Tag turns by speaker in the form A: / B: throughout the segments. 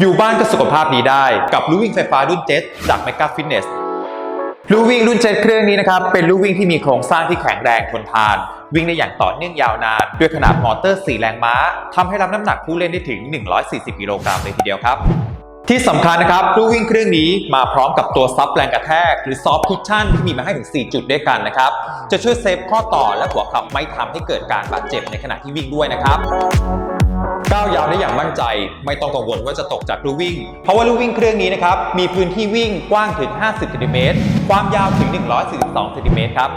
A: อยู่บ้านก็สุขภาพดีได้ กับลู่วิ่งไฟฟ้ารุ่นเจ็ตจาก Mega Fitness ลู่วิ่งรุ่นเจ็ตเครื่องนี้นะครับ เป็นลู่วิ่งที่มีโครงสร้างที่แข็งแรงทนทาน วิ่งได้อย่างต่อเนื่องยาวนาน ด้วยขนาดมอเตอร์ 4 แรงม้าทำให้รับน้ำหนักผู้เล่นได้ถึง 140 กิโลกรัมเลยทีเดียวครับ ที่สำคัญนะครับลู่วิ่งเครื่องนี้มาพร้อมกับตัวซับแรงกระแทก หรือซอฟต์คุชชั่นที่มีมาให้ถึง 4 จุดด้วยกันนะครับ จะช่วยเซฟข้อต่อและหัวเขับไม่ทำให้เกิดการบาดเจ็บในขณะที่วิ่งด้วยนะครับ ก้าวยาวได้อย่างมั่นใจ ไม่ต้องกังวลว่าจะตกจากลู่วิ่ง เพราะว่าลู่วิ่งเครื่องนี้นะครับมีพื้นที่วิ่งกว้างถึง 50ซนติเมตรความยาวถึง 142ซนติเมตรครับ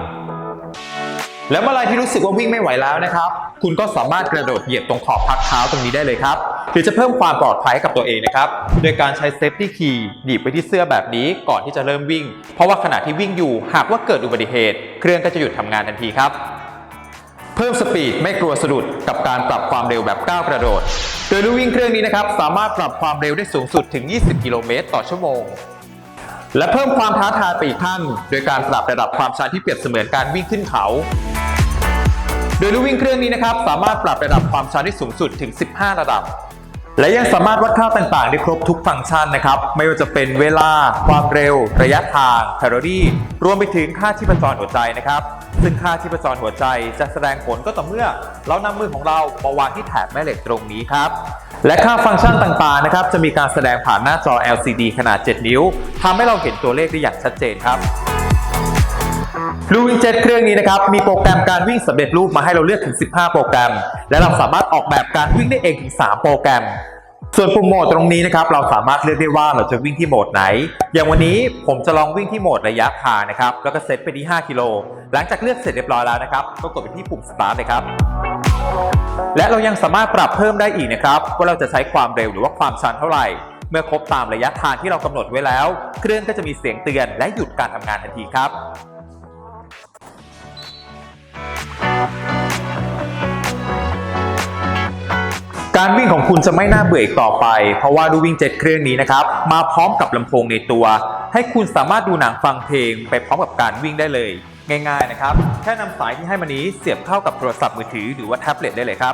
A: แล้วเมื่อไรที่รู้สึกว่าวิ่งไม่ไหวแล้วนะครับ คุณก็สามารถกระโดดเหยียบตรงขอบพักเท้าตรงนี้ได้เลยครับหรือจะเพิ่มความปลอดภัยให้กับตัวเองนะครับ โดยการใช้เซฟตี้คีย์หนีบไปที่เสื้อแบบนี้ก่อนที่จะเริ่มวิ่ง เพราะว่าขณะที่วิ่งอยู่หากว่าเกิดอุบัติเหตุ เครื่องก็จะหยุดทำงานทันทีครับ เพิ่มสปีดไม่กลัวสะดุดกับการปรับความเร็วแบบก้าวกระโดด โดยลู่วิ่งเครื่องนี้นะครับสามารถปรับความเร็วได้สูงสุดถึง 20 กิโลเมตรต่อชั่วโมง และเพิ่มความท้าทายไปอีกขั้นโดยการปรับระดับความชันที่เปรียบเสมือนการวิ่งขึ้นเขา โดยลู่วิ่งเครื่องนี้นะครับสามารถปรับระดับความชันได้สูงสุดถึง 15 ระดับ และยังสามารถวัดค่าต่างๆ ได้ครบทุกฟังก์ชันนะครับ ไม่ว่าจะเป็นเวลา ความเร็ว ระยะทางแคลอรี่ รวมไปถึงค่าชีพจรหัวใจนะครับ ซึ่งค่าชีพจรหัวใจจะแสดงผลก็ต่อเมื่อ เรานำมือของเรามาวางที่แถบแม่เหล็กตรงนี้ครับ และค่าฟังก์ชันต่างๆ นะครับ จะมีการแสดงผ่านหน้าจอ LCD ขนาด 7 นิ้วทำให้เราเห็นตัวเลขได้อย่างชัดเจนครับ ลูวิงเจ็ตเครื่องนี้นะครับ มีโปรแกรมการวิ่งสำเร็จรูปมาให้เราเลือกถึง 15 โปรแกรม และเราสามารถออกแบบการวิ่งได้เองถึง 3 โปรแกรม ส่วนปุ่มโหมดตรงนี้นะครับ เราสามารถเลือกได้ว่าเราจะวิ่งที่โหมดไหน อย่างวันนี้ผมจะลองวิ่งที่โหมดระยะทางนะครับ แล้วก็เซตไปที่ 5 กิโล หลังจากเลือกเสร็จเรียบร้อยแล้วนะครับ ก็กดไปที่ปุ่ม start เลยครับ และเรายังสามารถปรับเพิ่มได้อีกนะครับ ว่าเราจะใช้ความเร็วหรือว่าความชันเท่าไหร่ เมื่อครบตามระยะทางที่เรากำหนดไว้แล้ว เครื่องก็จะมีเสียงเตือนและหยุดการทำงานทันทีครับ การวิ่งของคุณจะไม่น่าเบื่ออีกต่อไป เพราะว่าดูวิ่งเจ็ตเครื่องนี้นะครับ มาพร้อมกับลำโพงในตัว ให้คุณสามารถดูหนังฟังเพลง ไปพร้อมกับการวิ่งได้เลย ง่าย ๆ นะครับ แค่นำสายที่ให้มานี้เสียบเข้ากับโทรศัพท์มือถือหรือว่าแท็บเล็ตได้เลยครับ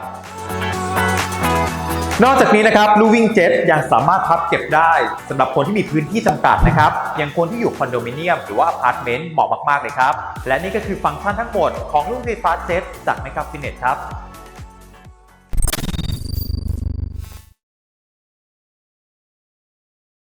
A: นอกจากนี้นะครับลูวิ่งเจ็ตยังสามารถพับเก็บได้สำหรับคนที่มีพื้นที่จำกัดนะครับอย่างคนที่อยู่คอนโดมิเนียมหรือว่าอพาร์ตเมนต์เหมาะมากๆเลยครับ และนี่ก็คือฟังก์ชันทั้งหมดของลูกไฟฟ้าเจ็ตจาก Mega Fitness ครับ